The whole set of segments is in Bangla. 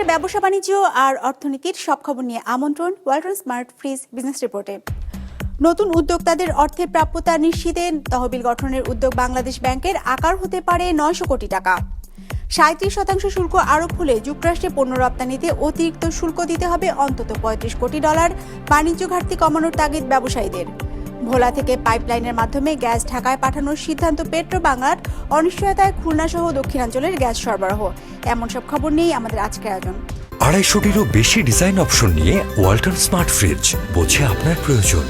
দেশ বিদেশের ব্যবসা বাণিজ্য আর অর্থনীতির সব খবর নিয়ে আমন্ত্রণ ওয়ালটন স্মার্ট ফ্রিজ বিজনেস রিপোর্টে নতুন উদ্যোক্তাদের অর্থের প্রাপ্যতা নিশ্চিতে তহবিল গঠনের উদ্যোগ বাংলাদেশ ব্যাংকের আকার হতে পারে নয়শো কোটি টাকা। সাঁত্রিশ শতাংশ শুল্ক আরোপ হলে যুক্তরাষ্ট্রে পণ্য রপ্তানিতে অতিরিক্ত শুল্ক দিতে হবে অন্তত পঁয়ত্রিশ কোটি ডলার। বাণিজ্য ঘাটতি কমানোর তাগিদ ব্যবসায়ীদের। ভোলা থেকে পাইপলাইনের মাধ্যমে গ্যাস ঢাকায় পাঠানোর সিদ্ধান্ত পেট্রো বাংলার অনিশ্চয়তায় খুলনা সহ দক্ষিণাঞ্চলের গ্যাস সরবরাহ। এমন সব খবর নিয়েই আমাদের আজকের আয়োজন। আড়াইশোটিরও বেশি ডিজাইন অপশন নিয়ে ওয়াল্টন স্মার্ট ফ্রিজ, বোঝে আপনার প্রয়োজন।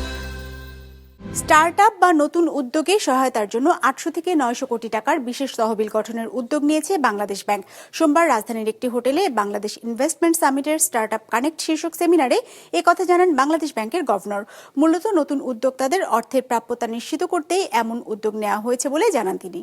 স্টার্টআপ বা নতুন উদ্যোগে সহায়তার জন্য আটশো থেকে নয়শো কোটি টাকার বিশেষ তহবিল গঠনের উদ্যোগ নিয়েছে বাংলাদেশ ব্যাংক। সোমবার রাজধানীর একটি হোটেলে বাংলাদেশ ইনভেস্টমেন্ট সামিটের স্টার্টআপ কানেক্ট শীর্ষক সেমিনারে এ কথা জানান বাংলাদেশ ব্যাংকের গভর্নর। মূলত নতুন উদ্যোক্তাদের অর্থের প্রাপ্যতা নিশ্চিত করতেই এমন উদ্যোগ নেওয়া হয়েছে বলে জানান তিনি।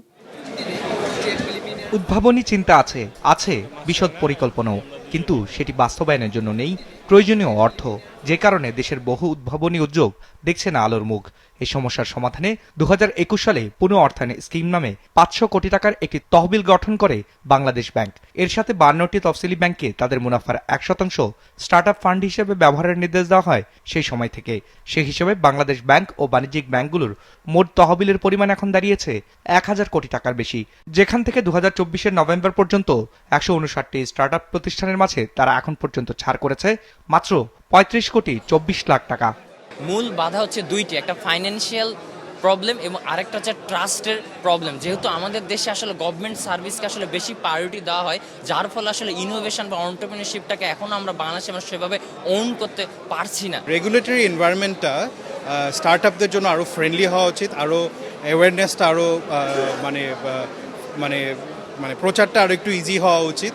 উদ্ভাবনী চিন্তা আছে আছে বিশদ পরিকল্পনাও, কিন্তু সেটি বাস্তবায়নের জন্য নেই প্রয়োজনীয় অর্থ, যে কারণে দেশের বহু উদ্ভাবনী উদ্যোগ দেখছে না আলোর মুখ। এই সমস্যার সমাধানে দু হাজার একুশ সালে পুনঃ অর্থায়ন স্কিম নামে পাঁচশো কোটি টাকার একটি তহবিল গঠন করে বাংলাদেশ ব্যাংক। এর সাথে বান্নটি তফসিলি ব্যাংকে তাদের মুনাফার এক শতাংশ স্টার্টআপ ফান্ড হিসেবে ব্যবহারের নির্দেশ দেওয়া হয় সেই সময় থেকে। সেই হিসেবে বাংলাদেশ ব্যাংক ও বাণিজ্যিক ব্যাংকগুলোর মোট তহবিলের পরিমাণ এখন দাঁড়িয়েছে এক হাজার কোটি টাকার বেশি। যেখান থেকে দু হাজার নভেম্বর পর্যন্ত একশো উনষাটটি স্টার্টআপ প্রতিষ্ঠানের মাঝে তারা এখন পর্যন্ত ছাড় করেছে মাত্র পঁয়ত্রিশ কোটি চব্বিশ লাখ টাকা। মূল বাধা হচ্ছে দুইটি একটা ফাইন্যান্সিয়াল প্রবলেম এবং আরেকটা হচ্ছে ট্রাস্টের প্রবলেম যেহেতু আমাদের দেশে আসলে গভর্নমেন্ট সার্ভিসকে আসলে বেশি প্রায়োরিটি দেওয়া হয় যার ফলে আসলে ইনোভেশন বা অন্টারপ্রিনারশিপটাকে এখন আমরা বাংলাদেশে আমরা সেভাবে ওন করতে পারছি না। রেগুলেটরি এনভায়রনমেন্টটা স্টার্ট আপদের জন্য আরও ফ্রেন্ডলি হওয়া উচিত আরও অ্যাওয়ারনেসটা আরও মানে মানে মানে প্রচারটা আরও একটু ইজি হওয়া উচিত।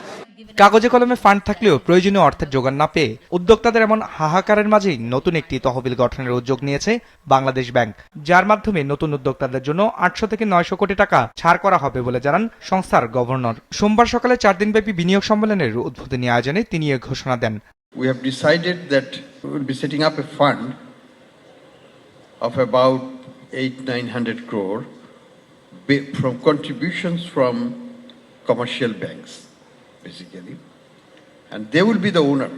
কাগজে কলমে ফান্ড থাকলেও প্রয়োজনীয় অর্থের যোগান না পেয়ে উদ্যোক্তাদের এমন হাহাকারের মাঝেই নতুন একটি তহবিল গঠনের উদ্যোগ নিয়েছে বাংলাদেশ ব্যাংক যার মাধ্যমে নতুন উদ্যোক্তাদের জন্য আটশো থেকে নয়শো কোটি টাকা ছাড় করা হবে বলে জানান সংস্থার গভর্নর। সোমবার সকালে চার দিনব্যাপী বিনিয়োগ সম্মেলনের উদ্বোধনী আয়োজনে তিনি এ ঘোষণা দেন। We have decided that we will be setting up a fund of about eight, nine hundred crore ba- from contributions from commercial banks, basically. And they will be the owner,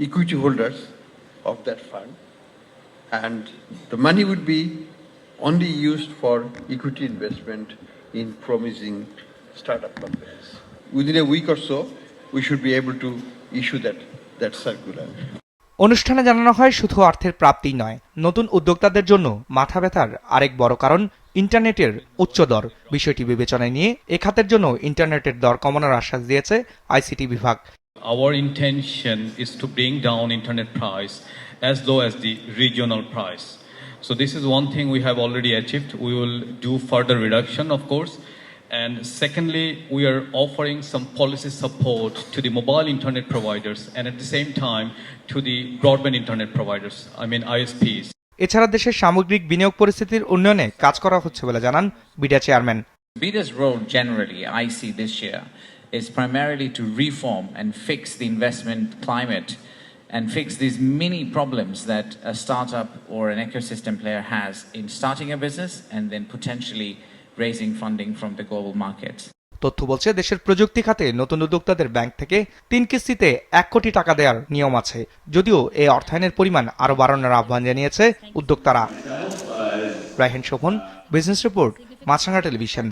equity holders of that fund. And the money would be only used for equity investment in promising startup companies. Within a week or so, we should be able to issue that, that circular. অনুষ্ঠানে জানানো হয় শুধু অর্থের প্রাপ্তি নয় নতুন উদ্যোক্তাদের জন্য মাথা ব্যথার আরেক বড় কারণ ইন্টারনেটের উচ্চ দর বিষয়টি বিবেচনায় নিয়ে এ খাতের জন্য ইন্টারনেটের দর কমানোর আশ্বাস দিয়েছে আইসিটি বিভাগ Our intention is to bring down internet price as low as the regional price. So this is one thing we have already achieved. We will do further reduction, of course. And secondly, we are offering some policy support to the mobile internet providers and at the same time to the broadband internet providers, I mean ISPs. এছাড়া দেশের সামগ্রিক বিনিয়োগ পরিস্থিতির উন্নয়নে কাজ করা হচ্ছে বলে জানান BIDA chairman BIDA's role generally, I see this year, is primarily to reform and fix the investment climate and fix these many problems that a startup or an ecosystem player has in starting a business and then potentially raising funding from the global markets. তথ্য বলছে, দেশের প্রযুক্তি খাতে নতুন উদ্যোক্তাদের ব্যাংক থেকে তিন কিস্তিতে এক কোটি টাকা দেওয়ার নিয়ম আছে। যদিও এই অর্থায়নের পরিমাণ আরও বাড়ানোর আহ্বান জানিয়েছে উদ্যোক্তারা। Shovon, business report television.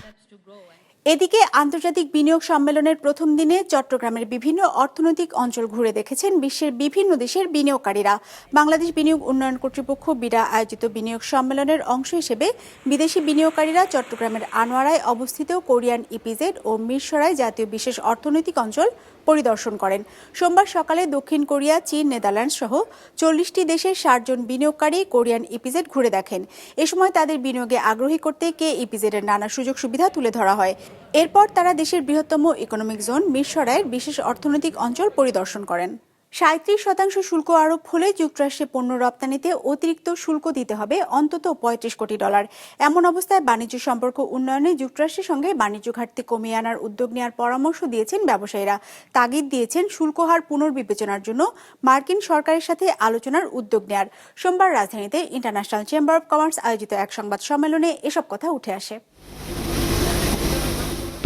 এদিকে আন্তর্জাতিক বিনিয়োগ সম্মেলনের প্রথম দিনে চট্টগ্রামের বিভিন্ন অর্থনৈতিক অঞ্চল ঘুরে দেখেছেন বিশ্বের বিভিন্ন দেশের বিনিয়োগকারীরা। বাংলাদেশ বিনিয়োগ উন্নয়ন কর্তৃপক্ষ বিডা আয়োজিত বিনিয়োগ সম্মেলনের অংশ হিসেবে বিদেশি বিনিয়োগকারীরা চট্টগ্রামের আনোয়ারায় অবস্থিত কোরিয়ান ইপিজেড ও মিরসরায় জাতীয় বিশেষ অর্থনৈতিক অঞ্চল পরিদর্শন করেন। সোমবার সকালে দক্ষিণ কোরিয়া, চীন, নেদারল্যান্ডস সহ চল্লিশটি দেশের ষাট জন বিনিয়োগকারী কোরিয়ান ইপিজেড ঘুরে দেখেন। এ সময় তাদের বিনিয়োগে আগ্রহী করতে কে ইপিজেডের নানা সুযোগ সুবিধা তুলে ধরা হয়। এরপর তারা দেশের বৃহত্তম ইকোনমিক জোন মিরসরাইয়ের বিশেষ অর্থনৈতিক অঞ্চল পরিদর্শন করেন। সাঁত্রিশ শতাংশ শুল্ক আরোপ হলে যুক্তরাষ্ট্রে পণ্য রপ্তানিতে অতিরিক্ত শুল্ক দিতে হবে অন্তত পঁয়ত্রিশ কোটি ডলার। এমন অবস্থায় বাণিজ্য সম্পর্ক উন্নয়নে যুক্তরাষ্ট্রের সঙ্গে বাণিজ্য ঘাটতি কমিয়ে আনার উদ্যোগ নেওয়ার পরামর্শ দিয়েছেন ব্যবসায়ীরা। তাগিদ দিয়েছেন শুল্ক হার পুনর্বিবেচনার জন্য মার্কিন সরকারের সাথে আলোচনার উদ্যোগ নেয়ার। সোমবার রাজধানীতে ইন্টারন্যাশনাল চেম্বার অব কমার্স আয়োজিত এক সংবাদ সম্মেলনে এসব কথা উঠে আসে।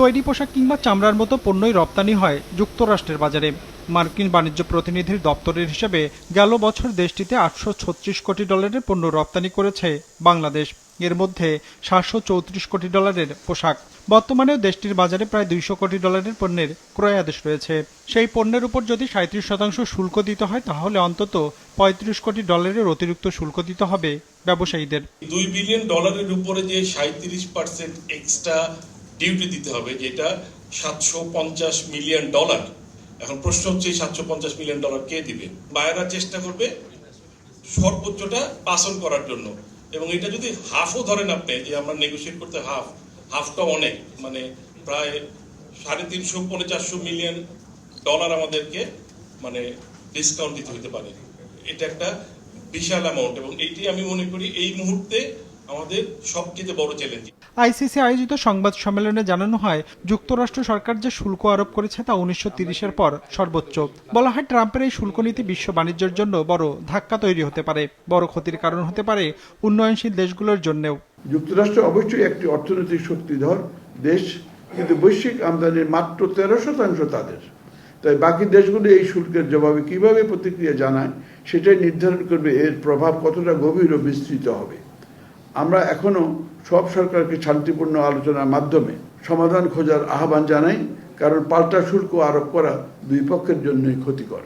তৈরি পোশাক কিংবা চামড়ার মতো পণ্যই রপ্তানি হয় যুক্তরাষ্ট্রের বাজারে। মার্কিন বাণিজ্য প্রতিনিধির দপ্তরের হিসেবে গেল বছর দেশটিতে আটশো ছত্রিশ কোটি ডলারের পণ্য রপ্তানি করেছে বাংলাদেশ। এর মধ্যে সাতশো চৌত্রিশ কোটি ডলারের পোশাক। বর্তমানেও দেশটির বাজারে প্রায় দুইশো কোটি ডলারের পণ্যের ক্রয় আদেশ রয়েছে। সেই পণ্যের উপর যদি সাঁত্রিশ শতাংশ শুল্ক দিতে হয়, তাহলে অন্তত পঁয়ত্রিশ কোটি ডলারের অতিরিক্ত শুল্ক দিতে হবে ব্যবসায়ীদের। দুই বিলিয়ন ডলারের উপরে যে সাঁত্রিশ পার্সেন্ট এক্সট্রা ডিউটি দিতে হবে, যেটা সাতশো পঞ্চাশ মিলিয়ন ডলার এখন প্রশ্ন হচ্ছে সাতশো পঞ্চাশ মিলিয়ন ডলার কে দিবে? বায়েরা চেষ্টা করবে সর্বোচ্চটা পাসন করার জন্য। এবং এটা যদি হাফও ধরেন আপনি যে আমরা নেগোসিয়েট করতে হাফ হাফটা অনেক মানে প্রায় সাড়ে তিনশো পৌনে চারশো মিলিয়ন ডলার আমাদেরকে মানে ডিসকাউন্ট দিতে হতে পারে। এটা একটা বিশাল অ্যামাউন্ট এবং এইটি আমি মনে করি এই মুহূর্তে আমাদের সবচেয়ে বড় চ্যালেঞ্জ আইসিসি আয়োজিত সংবাদ সম্মেলনে জানানো হয়, যুক্তরাষ্ট্র সরকার যে শুল্ক আরোপ করেছে তা উনিশশো তিরিশের পর সর্বোচ্চ। বলা হয়, ট্রাম্পের এই শুল্ক নীতি বিশ্ব বাণিজ্যের জন্য বড় ধাক্কা তৈরি হতে পারে, বড় ক্ষতির কারণ হতে পারে উন্নয়নশীল দেশগুলোর জন্যও। যুক্তরাষ্ট্র অবশ্যই একটি অর্থনৈতিক শক্তিধর দেশ, কিন্তু বৈশ্বিক আমদানির মাত্র তেরো শতাংশ তাদের। তাই বাকি দেশগুলো এই শুল্কের জবাবে কীভাবে প্রতিক্রিয়া জানায়, সেটাই নির্ধারণ করবে এর প্রভাব কতটা গভীর ও বিস্তৃত হবে। আমরা এখনও সব সরকারকে শান্তিপূর্ণ আলোচনার মাধ্যমে সমাধান খোঁজার আহ্বান জানাই, কারণ পাল্টা শুল্ক আরোপ করা দুই পক্ষের জন্যই ক্ষতিকর।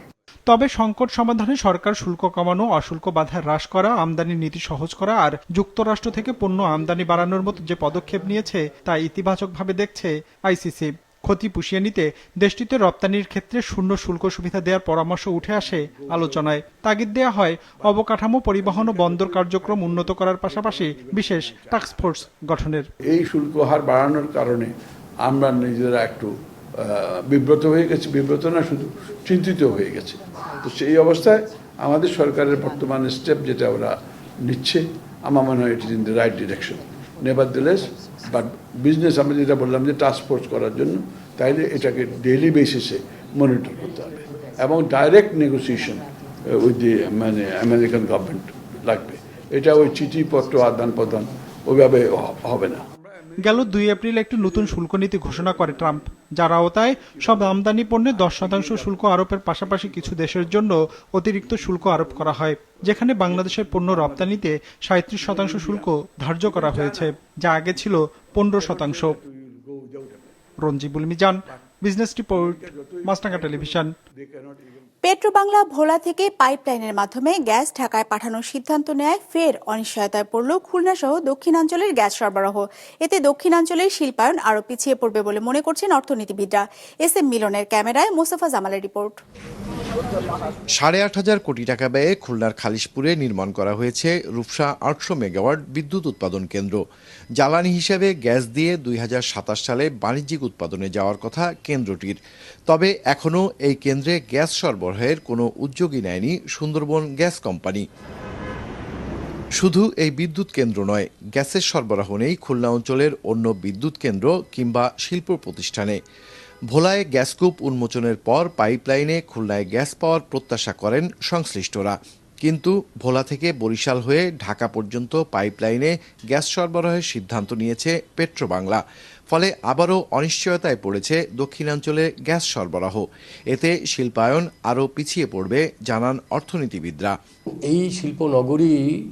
তবে সংকট সমাধানে সরকার শুল্ক কমানো, অশুল্ক বাধা হ্রাস করা, আমদানি নীতি সহজ করা আর যুক্তরাষ্ট্র থেকে পণ্য আমদানি বাড়ানোর মতো যে পদক্ষেপ নিয়েছে তা ইতিবাচকভাবে দেখছে আইসিসি। ক্ষতি পুষিয়ে নিতে দেশটিতে রপ্তানির ক্ষেত্রে শূন্য শুল্ক সুবিধা দেওয়ার পরামর্শ উঠে আসে আলোচনায়। তাগিদ দেওয়া হয়, অবকাঠামো পরিবহন ও বন্দর কার্যক্রম উন্নত করার পাশাপাশি বিশেষ টাস্কফোর্স গঠনের। এই শুল্ক হার বাড়ানোর কারণে আমরা নিজেরা একটু বিব্রত হয়ে গেছি, বিব্রত না, শুধু চিন্তিত হয়ে গেছে। তো সেই অবস্থায় আমাদের সরকারের বর্তমান স্টেপ যেটা ওরা নিচ্ছে, আমার মনে হয় it in the right direction never দিলেস but business আমি যেটা বললাম যে টাস্ক ফোর্স করার জন্য, তাইলে এটাকে ডেইলি বেসিসে মনিটর করতে হবে। এবং ডাইরেক্ট নেগোসিয়েশন উইথ দি মানে আমেরিকান গভর্নমেন্ট লাগবে। এটা ওই চিঠিপত্র আদান প্রদান ওইভাবে হবে না। গেল দুই এপ্রিল একটি নতুন শুল্ক নীতি ঘোষণা করে ট্রাম্প। যার আওতায় সব আমদানি পণ্যে দশ শতাংশ শুল্ক আরোপের পাশাপাশি কিছু দেশের জন্য অতিরিক্ত শুল্ক আরোপ করা হয়, যেখানে বাংলাদেশের পণ্য রপ্তানিতে সাঁত্রিশ শতাংশ শুল্ক ধার্য করা হয়েছে, যা আগে ছিল পনেরো শতাংশ। Ranjibul Mizan, business report Maasranga television. Petrobangla Bhola থেকে পাইপলাইনের মাধ্যমে গ্যাস ঢাকায় পাঠানোর সিদ্ধান্ত নেয়, ফের অনিশ্চয়তায় পড়ল খুলনা সহ দক্ষিণাঞ্চলের গ্যাস সরবরাহ। এতে দক্ষিণাঞ্চলের শিল্পায়ন আরও পিছিয়ে পড়বে বলে মনে করছেন অর্থনীতিবিদরা। এস এম মিলনের ক্যামেরায় মোস্তফা জামালের রিপোর্ট। সাড়ে আট হাজার কোটি টাকা ব্যয়ে খুলনার খালিশপুরে নির্মাণ করা হয়েছে রূপসা আটশো মেগাওয়াট বিদ্যুৎ উৎপাদন কেন্দ্র। জ্বালানি হিসেবে গ্যাস দিয়ে দুই হাজার সাতাশ সালে বাণিজ্যিক উৎপাদনে যাওয়ার কথা কেন্দ্রটির। তবে এখনও এই কেন্দ্রে গ্যাস সরবরাহের কোনো উদ্যোগই নেয়নি সুন্দরবন গ্যাস কোম্পানি। শুধু এই বিদ্যুৎ কেন্দ্র নয়, গ্যাসের সরবরাহ নেই খুলনা অঞ্চলের অন্য বিদ্যুৎ কেন্দ্র কিংবা শিল্প প্রতিষ্ঠানে। ভোলায় গ্যাসকূপ উন্মোচনের পর পাইপলাইনে খুলনায় গ্যাস পাওয়ার প্রত্যাশা করেন সংশ্লিষ্টরা। কিন্তু ভোলা থেকে বরিশাল হয়ে ঢাকা পর্যন্ত পাইপলাইনে গ্যাস সরবরাহের সিদ্ধান্ত নিয়েছে পেট্রোবাংলা। ফলে আবারও অনিশ্চয়তায় পড়েছে দক্ষিণাঞ্চলে গ্যাস সরবরাহ। এতে শিল্পায়ন আরও পিছিয়ে পড়বে জানান অর্থনীতিবিদরা। এই শিল্প নগরী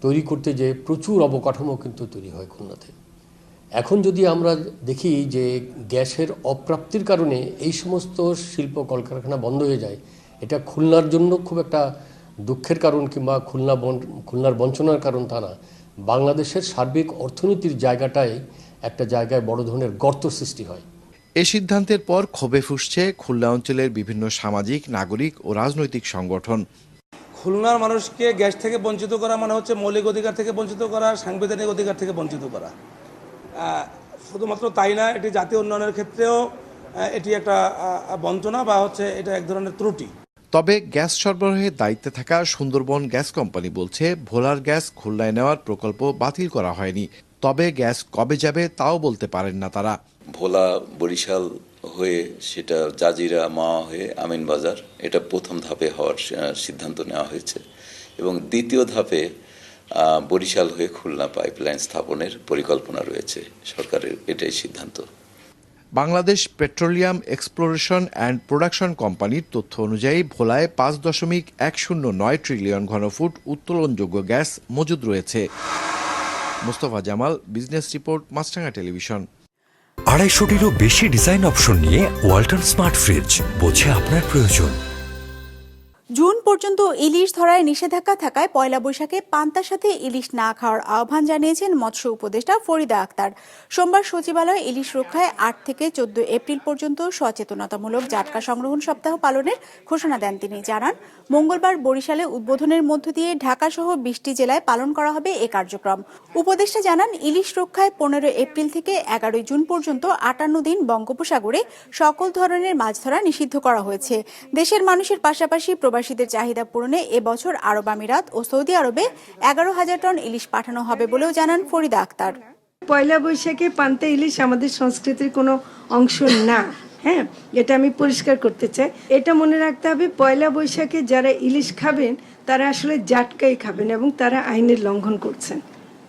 তৈরি করতে যে প্রচুর অবকাঠামো কিন্তু তৈরি হয় খুলনাতে। এখন যদি আমরা দেখি যে গ্যাসের অপ্রাপ্তির কারণে এই সমস্ত শিল্প কলকারখানা বন্ধ হয়ে যায় এটা খুলনার জন্য খুব একটা দুঃখের কারণ কিংবা খুলনা বন- খুলনার বঞ্চনার কারণ তা না। বাংলাদেশের সার্বিক অর্থনীতির জায়গাটায় একটা জায়গায় বড় ধরনের গর্ত সৃষ্টি হয়। এ সিদ্ধান্তের পর ক্ষোভে ফুসছে খুলনা অঞ্চলের বিভিন্ন সামাজিক নাগরিক ও রাজনৈতিক সংগঠন। খুলনার মানুষকে গ্যাস থেকে বঞ্চিত করা মানে হচ্ছে মৌলিক অধিকার থেকে বঞ্চিত করা সাংবিধানিক অধিকার থেকে বঞ্চিত করা। শুধুমাত্র তাই না এটি জাতীয় উন্নয়নের ক্ষেত্রেও এটি একটা বঞ্চনা বা হচ্ছে এটা এক ধরনের ত্রুটি। তবে গ্যাস সরবরাহের দায়িত্বে থাকা সুন্দরবন গ্যাস কোম্পানি বলছে ভোলার গ্যাস খুলনায় নেওয়ার প্রকল্প বাতিল করা হয়নি। তবে গ্যাস কবে যাবে তাও বলতে পারেন না তারা। ভোলা বরিশাল হয়ে সেটা জাজিরা মা হয়ে আমিনবাজার এটা প্রথম ধাপে হওয়ার সিদ্ধান্ত নেওয়া হয়েছে। এবং দ্বিতীয় ধাপে বরিশাল হয়ে খুলনা পাইপলাইন স্থাপনের পরিকল্পনা রয়েছে। সরকারের এটাই সিদ্ধান্ত। Bangladesh petroleum exploration and production কোম্পানির তথ্য অনুযায়ী ভোলায় পাঁচ দশমিক এক শূন্য নয় ট্রিলিয়ন ঘনফুট উত্তোলনযোগ্য গ্যাস মজুদ রয়েছে। Mostafa Jamal business report Maasranga television. আড়াইশোটিরও বেশি ডিজাইন অপশন নিয়ে ওয়াল্টন স্মার্ট ফ্রিজ বোঝে আপনার প্রয়োজন। জুন পর্যন্ত ইলিশ ধরায় নিষেধাজ্ঞা থাকায় পয়লা বৈশাখে পান্তার সাথে ইলিশ না খাওয়ার আহ্বান জানিয়েছেন মৎস্য উপদেষ্টা ফরিদা আক্তার। সোমবার সচিবালয়ে ইলিশ রক্ষায় আট থেকে চোদ্দ এপ্রিল পর্যন্ত সচেতনতামূলক জাটকা সংগ্রহণ সপ্তাহ পালনের ঘোষণা দেন তিনি। জানান, মঙ্গলবার বরিশালে উদ্বোধনের মধ্য দিয়ে ঢাকা সহ বিশটি জেলায় পালন করা হবে এ কার্যক্রম। উপদেষ্টা জানান, ইলিশ রক্ষায় পনেরো এপ্রিল থেকে এগারোই জুন পর্যন্ত আটান্ন দিন বঙ্গোপসাগরে সকল ধরনের মাছ ধরা নিষিদ্ধ করা হয়েছে। দেশের মানুষের পাশাপাশি প্রবাসীদের চাহিদা পূরণে এবছর আরব আমিরাত ও সৌদি আরবে এগারো হাজার টন ইলিশ পাঠানো হবে বলেও জানান ফরিদা আক্তার। পয়লা বৈশাখে পান্তা ইলিশ আমাদের সংস্কৃতির কোনো অংশ না হ্যাঁ? এটা আমি পরিষ্কার করতে চাই। এটা মনে রাখতে হবে, পয়লা বৈশাখে যারা ইলিশ খাবেন, তারা আসলে জাটকাই খাবেন এবং তারা আইনের লঙ্ঘন করছেন।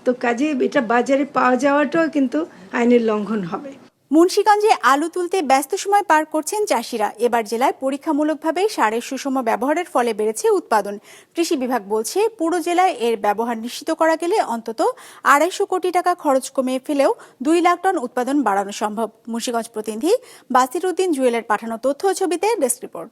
তো কাজে এটা বাজারে পাওয়া যাওয়াটাও কিন্তু আইনের লঙ্ঘন হবে। মুন্সীগঞ্জে আলু তুলতে ব্যস্ত সময় পার করছেন চাষিরা। এবার জেলায় পরীক্ষামূলকভাবে সারের সুষম ব্যবহারের ফলে বেড়েছে উৎপাদন। কৃষি বিভাগ বলছে, পুরো জেলায় এর ব্যবহার নিশ্চিত করা গেলে অন্তত আড়াইশো কোটি টাকা খরচ কমিয়ে ফেলেও দুই লাখ টন উৎপাদন বাড়ানো সম্ভব। মুন্সীগঞ্জ প্রতিনিধি বাসির উদ্দিন জুয়েলের পাঠানো তথ্য ছবিতে ডেস্ক রিপোর্ট।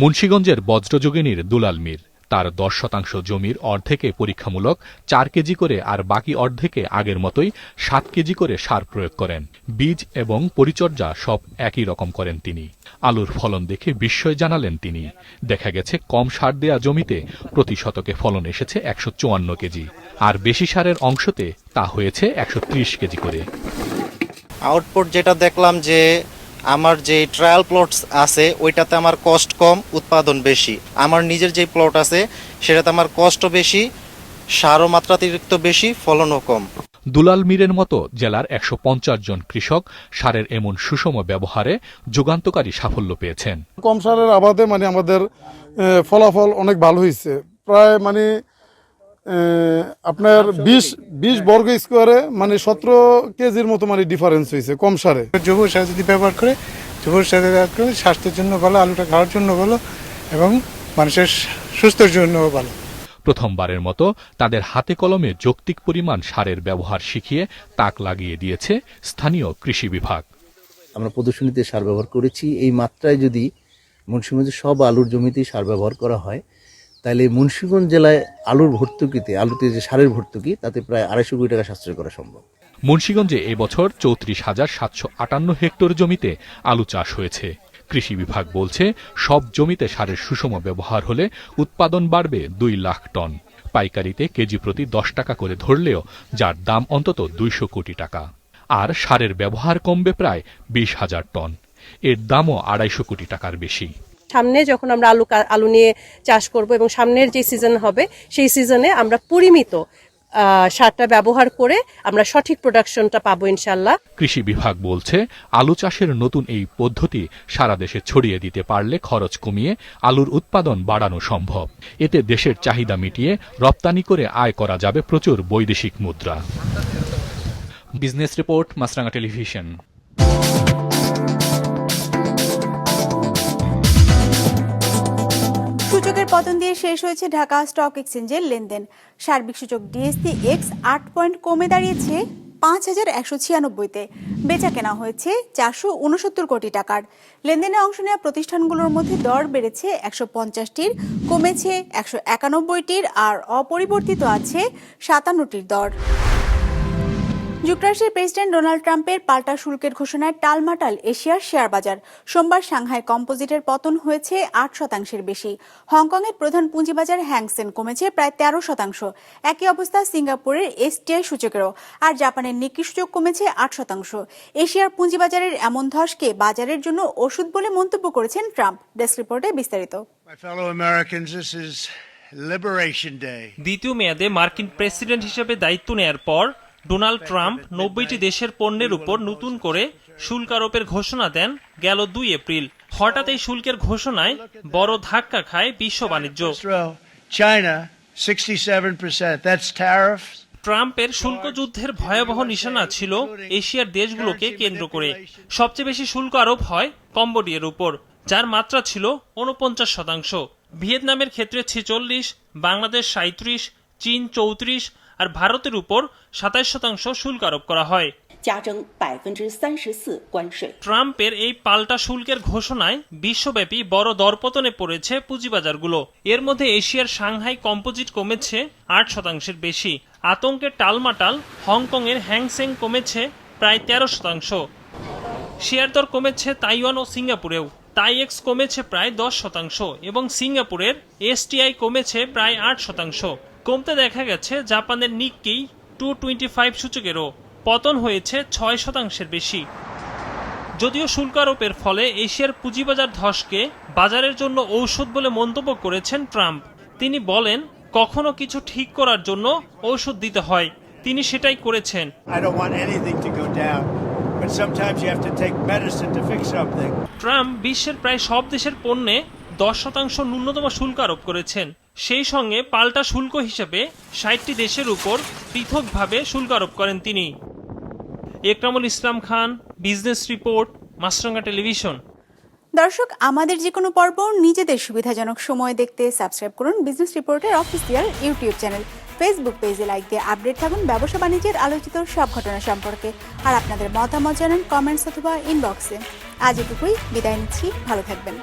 মুন্সীগঞ্জের বজ্রযোগিনীর দুলাল মীর। তার দশ শতাংশ জমির অর্ধেকে পরীক্ষামূলক চার কেজি করে আর বাকি অর্ধেকে আগের মতোই সাত কেজি করে সার প্রয়োগ করেন। বীজ এবং পরিচর্যা সব একই রকম করেন তিনি। আলুর ফলন দেখে বিস্ময় জানালেন তিনি। দেখা গেছে, কম সার দেয়া জমিতে প্রতি শতকে ফলন এসেছে একশো চুয়ান্ন কেজি। আর বেশি সারের অংশতে তা হয়েছে একশো ত্রিশ কেজি করে। আউটপুট যেটা দেখলাম যে আমার যে ট্রায়াল প্লটস আছে ওইটাতে আমার কস্ট কম উৎপাদন বেশি। আমার নিজের যে প্লট আছে সেটাতে আমার কষ্টও বেশি সারও মাত্রাতিরিক্ত বেশি ফলনও কম। দুলাল মীরের মতো জেলার একশো পঞ্চাশ জন কৃষক সারের এমন সুষম ব্যবহারে যুগান্তকারী সাফল্য পেয়েছেন। কম সারের আবাদে মানে আমাদের ফলাফল অনেক ভালো হয়েছে প্রায় মানে আপনার বিশ বিশ বর্গ স্কোয়ারে মানে সতেরো কেজির মতো মানে ডিফারেন্স হয়েছে কম সারে। জৈব সার যদি ব্যবহার করে জৈব সার ব্যবহার করে স্বাস্থ্যের জন্য ভালো আলুটা খাওয়ার জন্য ভালো এবং মানুষের সুস্থের জন্য ভালো। প্রথমবারের মতো তাদের হাতে কলমে যৌক্তিক পরিমাণ সারের ব্যবহার শিখিয়ে তাক লাগিয়ে দিয়েছে স্থানীয় কৃষি বিভাগ। আমরা প্রদর্শনীতে সার ব্যবহার করেছি। এই মাত্রায় যদি মুন্সিগঞ্জের সব আলুর জমিতেই সার ব্যবহার করা হয় তাহলে মুন্সিগঞ্জ জেলায় আলুর ভর্তুকিতে, আলুতে যে সারের ভর্তুকি, তাতে প্রায় আড়াইশো কোটি টাকা সাশ্রয় করা সম্ভব। মুন্সীগঞ্জে এবছর চৌত্রিশ হাজার সাতশো আটান্ন হেক্টর জমিতে আলু চাষ হয়েছে। কৃষি বিভাগ বলছে, সব জমিতে সারের সুষম ব্যবহার হলে উৎপাদন বাড়বে দুই লাখ টন। পাইকারিতে কেজি প্রতি দশ টাকা করে ধরলেও যার দাম অন্তত দুইশো কোটি টাকা। আর সারের ব্যবহার কমবে প্রায় বিশ হাজার টন। এর দামও আড়াইশো কোটি টাকার বেশি। সামনে যখন আমরা আলু আলু নিয়ে চাষ করব এবং সামনের যে সিজন হবে, সেই সিজনে আমরা পরিমিত সারটা ব্যবহার করে আমরা সঠিক প্রোডাকশনটা পাবো ইনশাল্লাহ কৃষি বিভাগ বলছে, আলু চাষের নতুন এই পদ্ধতি সারা দেশে ছড়িয়ে দিতে পারলে খরচ কমিয়ে আলুর উৎপাদন বাড়ানো সম্ভব। এতে দেশের চাহিদা মিটিয়ে রপ্তানি করে আয় করা যাবে প্রচুর বৈদেশিক মুদ্রা। Business report Maasranga television. পতন দিয়ে শেষ হয়েছে ঢাকা স্টক এক্সচেঞ্জের লেনদেন। সার্বিক সূচক ডিএসসি এক্স আট পয়েন্ট কমে দাঁড়িয়েছে পাঁচ হাজার একশো ছিয়ানব্বইতে। বেচা কেনা হয়েছে চারশো উনসত্তর কোটি টাকার। লেনদেনে অংশ নেওয়া প্রতিষ্ঠানগুলোর মধ্যে দর বেড়েছে একশো পঞ্চাশটির, কমেছে একশো একানব্বইটির আর অপরিবর্তিত আছে সাতান্নটির দর। যুক্তরাষ্ট্রের প্রেসিডেন্ট ডোনাল্ড ট্রাম্পের পাল্টা শুল্কের ঘোষণায় টালমাটাল এশিয়ার শেয়ার বাজার। সোমবার সাংহাই কম্পোজিটের পতন হয়েছে আট শতাংশের বেশি। হংকংয়ের প্রধান পুঁজিবাজার হ্যাংসেন কমেছে প্রায় তেরো শতাংশ। একই অবস্থা সিঙ্গাপুরের এসটিআই সূচকেরও। আর জাপানের নিক্কি সূচক কমেছে আট শতাংশ। এশিয়ার পুঁজিবাজারের এমন ধসকে বাজারের জন্য ওষুধ বলে মন্তব্য করেছেন ট্রাম্প। ডেস্ক রিপোর্টে বিস্তারিত। My fellow Americans, this is Liberation Day. দ্বিতীয় মেয়াদে মার্কিন প্রেসিডেন্ট হিসেবে দায়িত্ব নেয়ার পর ডোনাল্ড ট্রাম্প নব্বইটি দেশের পণ্যের উপর নতুন করে শুল্ক আরোপের ঘোষণা দেন গেল দুই এপ্রিল। হঠাৎ এই শুল্কের ঘোষণায় বড় ধাক্কা খায় বিশ্ব বাণিজ্য। Israel, China, 67%. ট্রাম্পের শুল্ক যুদ্ধের ভয়াবহ নিশানা ছিল এশিয়ার দেশগুলোকে কেন্দ্র করে। সবচেয়ে বেশি শুল্ক আরোপ হয় কম্বোডিয়ার উপর যার মাত্রা ছিল উনপঞ্চাশ শতাংশ। ভিয়েতনামের ক্ষেত্রে ছেচল্লিশ বাংলাদেশ সাঁত্রিশ চীন চৌত্রিশ আর ভারতের উপর সাতাশ শতাংশ শুল্ক আরোপ করা হয়। ট্রাম্পের এই পাল্টা শুল্কের ঘোষণায় বিশ্বব্যাপী বড় দরপতনে পড়েছে পুঁজিবাজারগুলো। এর মধ্যে এশিয়ার সাংহাই কম্পোজিট কমেছে আট শতাংশের বেশি। আতঙ্কের টালমাটাল হংকংয়ের হ্যাংসেং কমেছে প্রায় তেরো শতাংশ। শেয়ার দর কমেছে তাইওয়ান ও সিঙ্গাপুরেও। তাইএক্স কমেছে প্রায় দশ শতাংশ এবং সিঙ্গাপুরের এসটিআই কমেছে প্রায় আট শতাংশ। কমতে দেখা গেছে জাপানের নিক্কেই টু টোয়েন্টি ফাইভ সূচকেরও পতন হয়েছে ছয় শতাংশের বেশি। যদিও শুল্ক আরোপের ফলে এশিয়ার পুঁজিবাজার ধসকে বাজারের জন্য ঔষধ বলে মন্তব্য করেছেন ট্রাম্প। তিনি বলেন কখনো কিছু ঠিক করার জন্য ঔষধ দিতে হয়। তিনি সেটাই করেছেন. ট্রাম্প বিশ্বের প্রায় সব দেশের পণ্যে দশ শতাংশ ন্যূনতম শুল্ক আরোপ করেছেন। সেই সঙ্গে পাল্টা শুল্ক হিসেবে ষাটটি দেশের উপর পৃথকভাবে শুল্ক আরোপ করেন তিনি। Ekramul Islam Khan, business report, Maasranga television. দর্শক, আমাদের যে কোনো পর্ব নিজেদের সুবিধাজনক সময় দেখতে সাবস্ক্রাইব করুন বিজনেস রিপোর্টের অফিসিয়াল ইউটিউব চ্যানেল। ফেসবুক পেজে লাইক দিয়ে আপডেট থাকুন ব্যবসা বাণিজ্যের আলোচিত সব ঘটনা সম্পর্কে। আর আপনাদের মতামত জানান কমেন্টস অথবা ইনবক্সে আজ এটুকুই, বিদায় নিচ্ছি, ভালো থাকবেন।